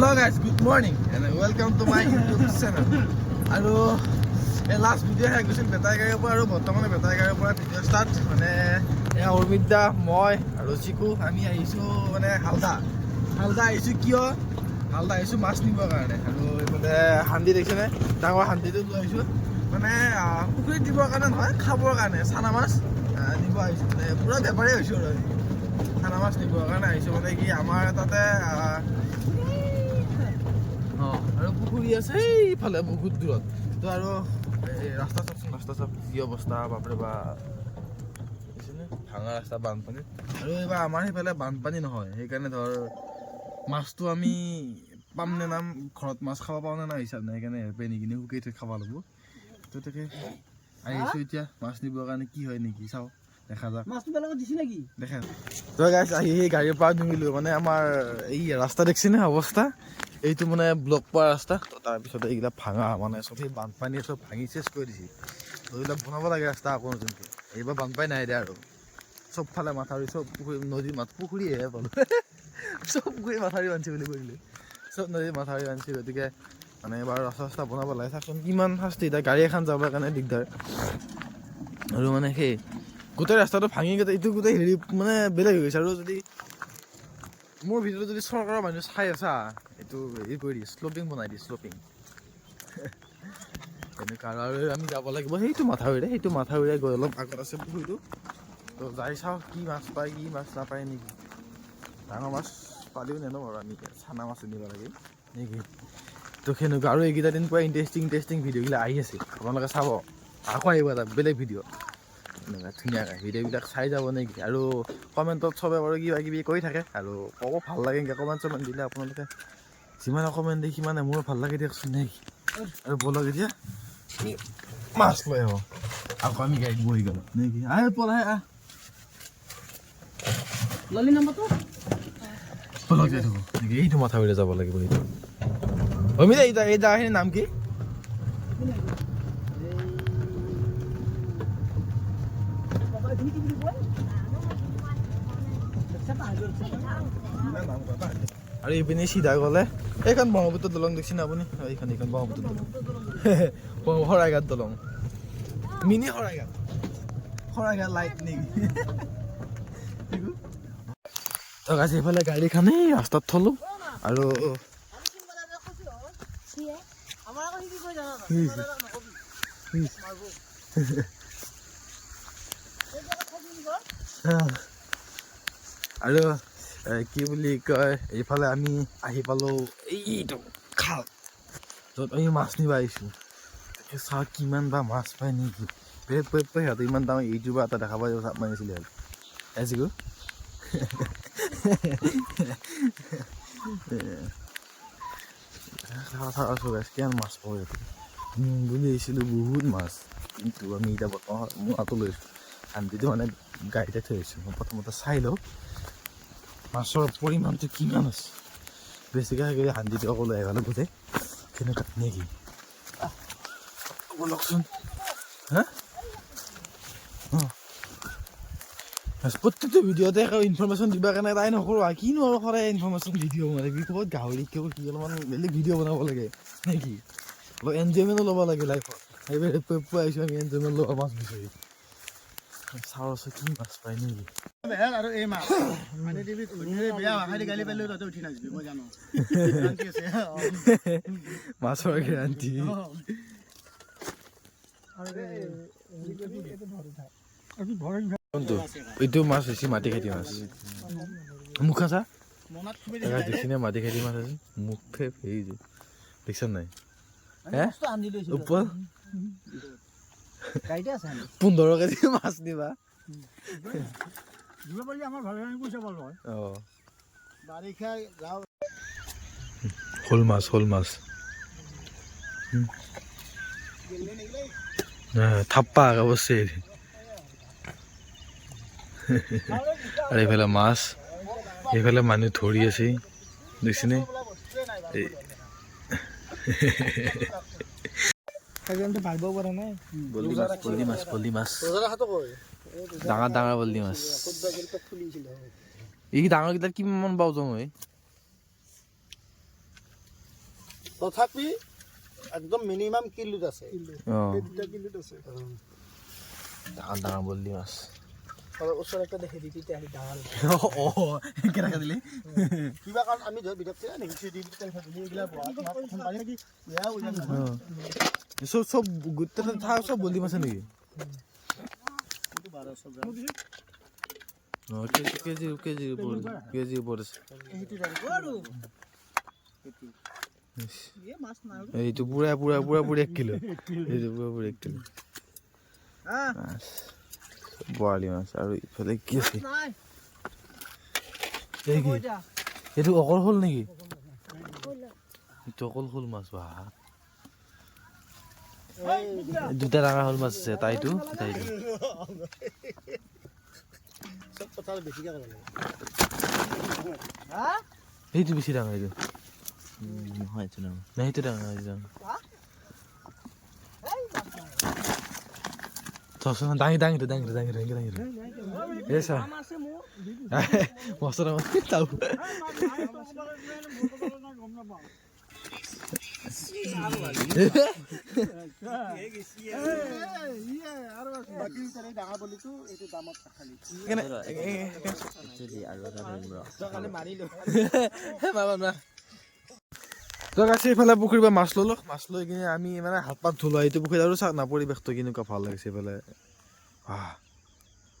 Hello' guys good morning and welcome to my YouTube channel আৰু এই last ভিডিঅ' শেষ গৈছিল বেটাৰী গাড়ীৰ পৰা আৰু বৰ্তমানে বেটাৰী গাড়ীৰ পৰা ভিডিঅ' ষ্টাৰ্ট মানে এয়া অৰ্মিতা মই আৰু চিকু, আমি আহিছোঁ মানে হালদা। হালদা আহিছোঁ কিয়? হালদা আহিছোঁ মাছ নিবৰ কাৰণে। আৰু এইফালে হান্দি দেখিছেনে? ডাঙৰ হান্দিটো লৈ আহিছোঁ। মানে পুখুৰীত দিবৰ কাৰণে নহয়, খাবৰ কাৰণে। চানা মাছ নিব আহিছোঁ। মানে পূৰা বেপাৰী হৈছোঁ আৰু। চানা মাছ নিবৰ কাৰণে আহিছোঁ। মানে কি আমাৰ তাতে অঁ আৰু পুখুৰী আছে এইফালে বহুত দূৰত। তো আৰু ৰাস্তা চাওকচোন ৰাস্তা চাওক যি অৱস্থা বাপৰে বা? ভাঙা ৰাস্তা বানপানীত আৰু এইবাৰ আমাৰ সেইফালে বানপানী নহয় সেইকাৰণে ধৰ মাছটো আমি পাম নে নাম ঘৰত মাছ খাব পাওঁ নে নাই হিচাপ নাই সেইকাৰণে পেনি কিনি শুকাই থৈ খাব লাগিব। তো তাকে আহিছোঁ এতিয়া মাছ নিবৰ কাৰণে কি হয় নেকি চাওঁ দেখা যাওক দেখা তই গাইছ আহি সেই গাড়ীৰ পৰা নিমিলোঁ মানে আমাৰ এই ৰাস্তা দেখিছেনে অৱস্থা? এইটো মানে ব্লক পোৱা ৰাস্তা। তো তাৰপিছত এইবিলাক ভাঙা মানে চব সেই বানপানীয়ে চব ভাঙি চেচ কৰি দিছে। তো এইবিলাক বনাব লাগে ৰাস্তা আকৌ নতুনকৈ। এইবাৰ বানপানী নাই দে আৰু। চবফালে মাথাউৰি, চব পুখুৰী নদী মাথ পুখুৰীহে পালোঁ চব পুখুৰী মাথাউৰি বান্ধি বুলি কৈ দিলে। চব নদীৰ মাথাউৰি বান্ধি, গতিকে মানে এইবাৰ ৰাস্তা চাস্তা বনাব লাগে। চাচোন কিমান শাস্তি, এতিয়া গাড়ী এখন যাবৰ কাৰণে দিগদাৰ। আৰু মানে সেই গোটেই ৰাস্তাটো ভাঙি গোটেই এইটো গোটেই হেৰি মানে বেলেগ হৈ গৈছে। আৰু যদি মোৰ ভিডিঅ'টো যদি চৰকাৰৰ মানুহ চাই আছা এইটো হেৰি কৰি দি শ্লপিং বনাই দি শ্লপিং তেনেকুৱা আৰু আমি যাব লাগিব, সেইটো মাথাউৰিৰে সেইটো মাথাউৰিৰে গৈ অলপ আগত আছে পুখুৰীটো। তো যাই চাওঁ কি মাছ পায়, কি মাছ নাপায় নেকি। ডাঙৰ মাছ পালেও নেনো বাৰু আমি চানা মাছ নিব লাগে নেকি। তো সেনেকুৱা আৰু এইকেইটা দিন পুৰা ইণ্টাৰেষ্টিং ইণ্টাৰেষ্টিং ভিডিঅ'বিলাক আহি আছে। আপোনালোকে চাব, আকৌ আহিব এটা বেলেগ ভিডিঅ' এনেকুৱা ধুনীয়াকৈ ভিডিঅ'বিলাক চাই যাব নেকি। আৰু কমেণ্টত চবে বাৰু কিবা কিবি কৰি থাকে। আৰু ক'ব ভালো লাগে এনেকৈ কমেণ্ট চমেণ্ট দিলে আপোনালোকে যিমানে কমেণ্ট দিয়ে সিমানে মোৰ ভালো লাগে দিয়কচোন নেকি আৰু ব'লক এতিয়া মাছ লৈ আহোঁ আকৌ আমি গাড়ীত বহি গ'লোঁ। নেকি আহ পলাই আহ। ললি নাম্বাৰটো? ব'লক যাই থাকোঁ। নেকি? এইটো মাথাউৰিৰে যাব লাগিব এইটো। অমিতা এই এই জাগাখিনিৰ নাম কি? বাবা এইখিনি আৰু ইপিনে চিধা গ'লে। এইখন ব্ৰহ্মপুত্ৰ দলং দেখিছেনে আপুনি? এইখন এইখন ব্ৰহ্মপুত্ৰ দলং। শৰাইঘাট দলং। মিনি শৰাইঘাট শৰাইঘাট লাইট নেকি গাছ এইফালে গাড়ীখন এই ৰাস্তাত থলোঁ আৰু। আৰু কি বুলি কয়, এইফালে আমি আহি পালোঁ এইটো খাল, য'ত আমি মাছ নিব আহিছোঁ। তাকে চাওঁ কিমান বা মাছ পায় নেকি। পেপ পেপ পেপ সিহঁতে ইমান ডাঙৰ ইউটিউবাৰ এটা দেখা পাই চাপ মাৰিছিলে এজিকো চাওঁ গাইছ, কিমান মাছ পাওঁ ইয়াতে বুলি আহিছিলোঁ বহুত মাছ, কিন্তু আমি এতিয়া বৰ্তমান মোৰ আঁতো লৈছোঁ শান্তিটো মানে গাড়ীতে থৈ আহিছোঁ, মই প্ৰথমতে চাই লওঁ। মাছৰ পৰিমাণটো কিমান আছে বেছিকৈ থাকিলে শান্তিটো আকৌ লৈ আহিবলৈ বুজে কেনেকুৱা নেকি ব'লকচোন হা প্ৰত্যেকটো ভিডিঅ'তে ইনফৰমেশ্যন দিবৰ কাৰণে তাই নকৰোঁ আৰু কিনো আৰু সদায় ইনফৰমেশ্যন ভিডিঅ' মানে কি ক'ত গাহৰি কিয় কি অলপমান বেলেগ ভিডিঅ' বনাব লাগে নেকি অলপ এনজয়মেণ্টো ল'ব লাগে লাইফত সেইবাৰ পুৱা আহিছোঁ আমি এনজয়মেণ্ট ল'ব মাছ বিচাৰি চাওঁ মাছ পায় নেকি আৰু এই মাছ মানে টিভি বেয়া ভাষাদি গালি পাৰিলেও তহঁতে উঠি নাযাবি মই জানো গানটি আছে, অ। মাছৰ গেৰাণ্টি এইটো মাছ হৈছে মাটি খেতি মাছ মুখ আছা দেখিনে মাটি খেতি মাছ আছে। মুখ ফেপ হেৰি দেখিছা নাই? হে ওপৰ পোন্ধৰ কেজি মাছ নিবা। দিব হয় শ'ল মাছ শ'ল মাছ। থাপ্পা অৱশ্যে আৰু এইফালে মাছ এইফালে মানুহ ধৰি আছে দেখিছেনে এই। সেইজনটো ভাবিব পৰা নাই। বল্লি মাছ বল্লি মাছ ডাঙৰ ডাঙৰ বল্লি মাছ। এই ডাঙৰকেইটাত কিমান মান পাওঁ যাওঁ তথাপি একদম মিনিমাম কিলোত আছে। ডাঙৰ ডাঙৰ বল্লি মাছ। অলপ ওচৰত একটা দেখি দিবি তেতিয়া ডাঙৰ অঁ কেনেকৈ দিলি? কিবা কাৰণ আমি ধৰ বিধক। চব চব গোটেই চব বল্লি মাছে নেকি কেজি কেজি মাছ নাই এইটো পুৰা পুৰা পুৰা পুৰি এক কিলো। এইটো পুৰা পুৰি এক কিলো। হা মাছ বৰালি মাছ আৰু ইফালে কি আছে? এইটো অকল শোল নেকি? এইটো অকল শোল মাছ বা। দুটা ডাঙৰ শোল মাছ আছে তাইটো তাইটো। সেইটো বেছি ডাঙৰ এইটো। নহয় এইটো ডাঙৰ। নাই সেইটো ডাঙৰ এইটো ডাঙৰ। নাই চচোন দাঙি দাঙিটো দাঙিটো দাঙিটো দাঙি দাঙিটো এই চা কাম আছে মোৰ মস্ত ডাঙৰ তাও বাকী তাৰে ডাঙৰ বলিটো এইটো দামত খালি কালি মাৰিলো তই কাছে এইফালে পুখুৰীৰ পৰা মাছ ল'লো, মাছ লৈ কিনে আমি মানে হাত পাত ধুলো, এইটো পুখুৰীত আৰু চাওক না পৰিৱেশটো কেনেকুৱা ভালো লাগিছে এইফালে?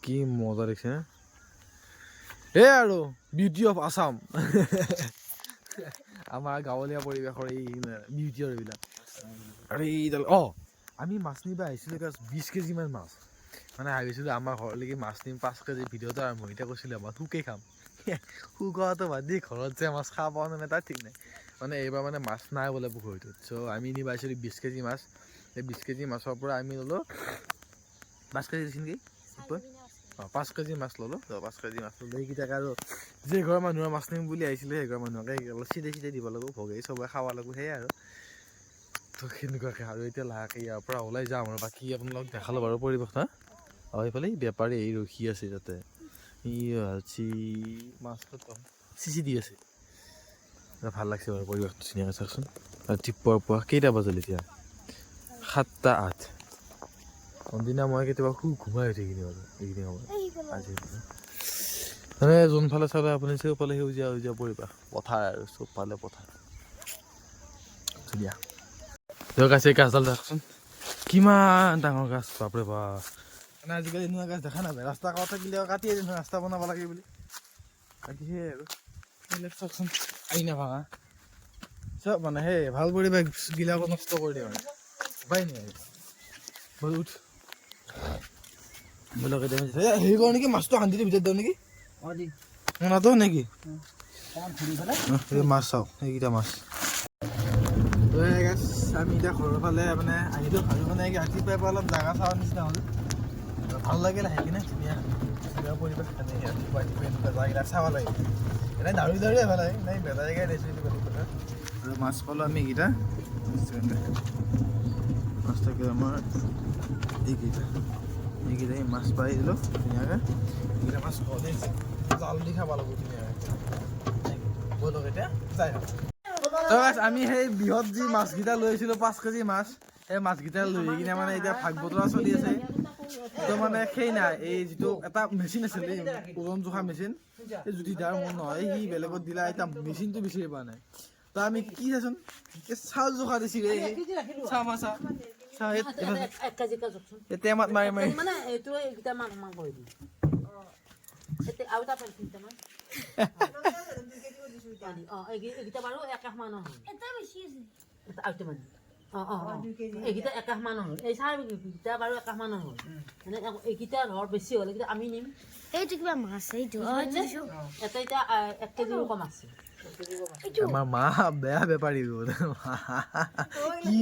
কি মজা দেখিছে এই আৰু বিউটি অফ আছাম আমাৰ গাঁৱলীয়া পৰিৱেশৰ এই বিউটি আৰু এইবিলাক। আৰু এইডাল অঁ, আমি মাছ নিব আহিছিলোঁ বিছ কেজিমান মাছ। মানে ভাবিছিলোঁ আমাৰ ঘৰলৈকে মাছ নিম, পাঁচ কেজি ভিডিঅ'টো আৰম্ভ। এতিয়া কৈছিলোঁ আমাৰ শুকেই খাম। শুকোৱাটো বাদ দি ঘৰত যে মাছ খাব পাওঁ নে তাৰ ঠিক নাই। মানে এইবাৰ মানে মাছ নাই বোলে পুখুৰীটোত। চ' আমি নিব আহিছিলোঁ বিছ কেজি মাছ। সেই বিছ কেজি মাছৰ পৰা আমি ল'লোঁ, পাঁচ কেজি দিছিল নেকি? অঁ, পাঁচ কেজি মাছ ল'লোঁ। পাঁচ কেজি মাছ ল'লোঁ। সেইকেইটাক আৰু যে ঘৰৰ মানুহৰ মাছ নিম বুলি আহিছিলে, সেই ঘৰৰ মানুহকে অলপ চিধে চিধে দিব লাগিব ভগাই চবে খাব লাগিব সেয়াই আৰু। তো, সেনেকুৱাকৈ আৰু এতিয়া লাহেকৈ ইয়াৰ পৰা ওলাই যাম আৰু। বাকী আপোনালোকক দেখালোঁ বাৰু পৰিৱেশ না এইফালে এই বেপাৰী ৰখি আছে তাতে। ই চি মাছ চিচি দি আছে। ভালো লাগিছে বাৰু পৰিৱেশটো ধুনীয়াকৈ চাওকচোন। ৰাতিপুৱাৰ পৰা কেইটা বাজিল এতিয়া? সাতটা আঠ। কোনদিনা মই কেতিয়াবা শু ঘুমাই উঠি কিনি বাৰু এইখিনি সময় আজি মানে যোনফালে চালে আপুনি চবফালে সেউজীয়া সেউজীয়া পৰিৱেশ। পথাৰ আৰু চবফালে পথাৰ। ধুনীয়া। দিয়ক আছে গাছডাল চাওকচোন কিমান ডাঙৰ গাছ বাপৰে বাপ। মানে আজিকালি এনেকুৱা গাছ দেখা নাযায়। ৰাস্তা কাষত থাকিলে কাটিয়ে দিওঁ ৰাস্তা বনাব লাগে বুলি। বাকী সেয়াই আৰু। চাওকচোন। আইনা ভাঙা। চব মানে সেই ভালো পৰিৱেশবিলাকো নষ্ট কৰি দিয়ে মানে উপায় নাই। বল উঠ। এই হেৰি কৰোঁ নেকি? মাছটো শান্তিটো ভিতৰত দিওঁ নেকি? নাতো নেকি? মাছ চাওক সেইকেইটা মাছ। আমি এতিয়া ঘৰৰ ফালে মানে আহিলোঁ আৰু মানে কি ৰাতিপুৱাই পৰা অলপ জাগা চোৱাৰ নিচিনা হ'ল। ভালো লাগিল আহি কিনে ধুনীয়া। এনে ৰাতিপুৱা ৰাতিপুৱা চাব লাগে। এনেই দাউৰি দাউৰি আহিব নাই জেগাই দিছোঁ বেলেগ কথা আৰু মাছ পালোঁ আমি এইকেইটা। মাছ থাকিল আমাৰ এইকেইটা। এইকেইটাই মাছ পাই দিলোঁ ধুনীয়াকৈ। এইকেইটা মাছ ঘৰতে জাল দি খাব লাগিব ধুনীয়াকৈ। ব'লক এতিয়া, যাই আমি সেই বৃহৎ যি মাছকেইটা লৈ আহিছিলোঁ, পাঁচ কেজি মাছ। সেই মাছকেইটা লৈ কিনে মানে এতিয়া ভাগ বতৰা চলি আছে। তো মানে সেই নাই এই যিটো এটা মেচিন আছিল এই ওজন জোখা মেচিন এই যদি তাৰ মন নহয় সি বেলেগত দিলা এতিয়া মেচিনটো বিচাৰি পোৱা নাই। তো আমি কি চাচোন চাউল জোখা মা জোখচোন। এই টেমাত মাৰি মাৰি। মানে এইটো এইকেইটা মান মান কৰি দিম। আৰু এটা পেল তিনিটামান অঁ এইকেইটা বাৰু একাশ মানৰ হ'ল আৰু এটা মান অঁ অঁ এইকেইটা একাশ মানৰ হ'ল এই চাৰ কেইটা বাৰু একাশ মানৰ হ'ল মানে এইকেইটা ধৰ বেছি হ'ল এইকেইটা আমি নিম এইটো কিবা মাছ এইটো এটা এতিয়া এক কেজিৰো কম আছে আমাৰ মা বেয়া বেপাৰী হ'ল কি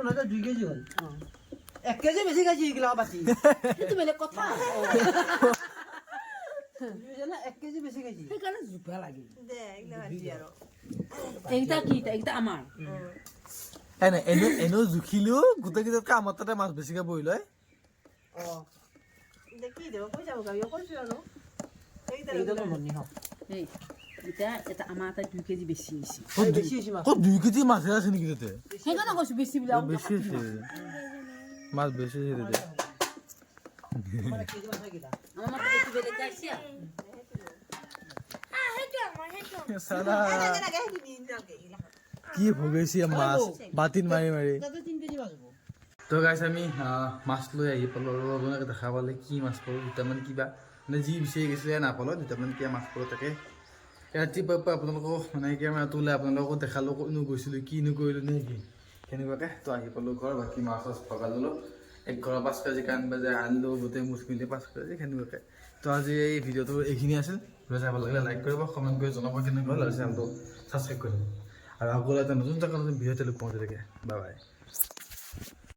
অঁ দুই কেজি হ'ল। এক কেজি বেছি খাইছে এইগিলা বাতি। বেলেগ কথা। এক কেজি বেছি খাইছি। সেইকাৰণে জোভা লাগে। দে এইগিলা বাদ দি আৰু। এইকেইটা কি এইকেইটা আমাৰ। এনে এনে এনেও জুখিলেও গোটেইকেইটাতকৈ আমাৰ তাতে মাছ বেছিকৈ বহি লয় দে কি দিব পইচা ভগাবি কৈছোঁ আৰু। এইকেইটা এটা এটা দুই কেজি ক'ত দুই- মাছ? মাছহে আছে নেকি তাতে সেইকাৰণে কৈছোঁ বেছি বুলি আছে মাছ তাতে ইনকামকে এইগিলা কি ভগাইছে মাছ বাতিত মাৰি মাৰি তো গাইছ আমি মাছ লৈ আহি পালোঁ। আৰু আপোনালোকে দেখা পালে কি মাছ পালোঁ দুটামান কিবা। মানে যি বিচাৰি গৈছিলে নাপালোঁ দুটামান কিবা মাছ পালোঁ তাকে ৰাতিপুৱাৰ পৰা আপোনালোকক মানে কেমেৰাটো ওলাই আপোনালোকক দেখালোঁ ক'তনো গৈছিলোঁ কিনো কৰিলোঁ নে কি। সেনেকুৱাকৈ তো আহি পালোঁ ঘৰ বাকী মাছ চাছ ল'লোঁ এক ঘৰৰ পাঁচ কেজি কাণ বাজে আনিলোঁ গোটেই মুঠ মিলি পাঁচ কেজি সেনেকুৱাকৈ তো আজি এই ভিডিঅ'টো এইখিনি আছিল। ভাল লাগিলে লাইক কৰিব কমেণ্ট কৰি জনাব কেনেকুৱা আৰু চেনেলটো ছাবস্ক্ৰাইব কৰিব আৰু আকৌ এটা নতুন জেগাত নতুন ভিডিঅ' লগ পাওঁ তেনেকৈ বাই বাই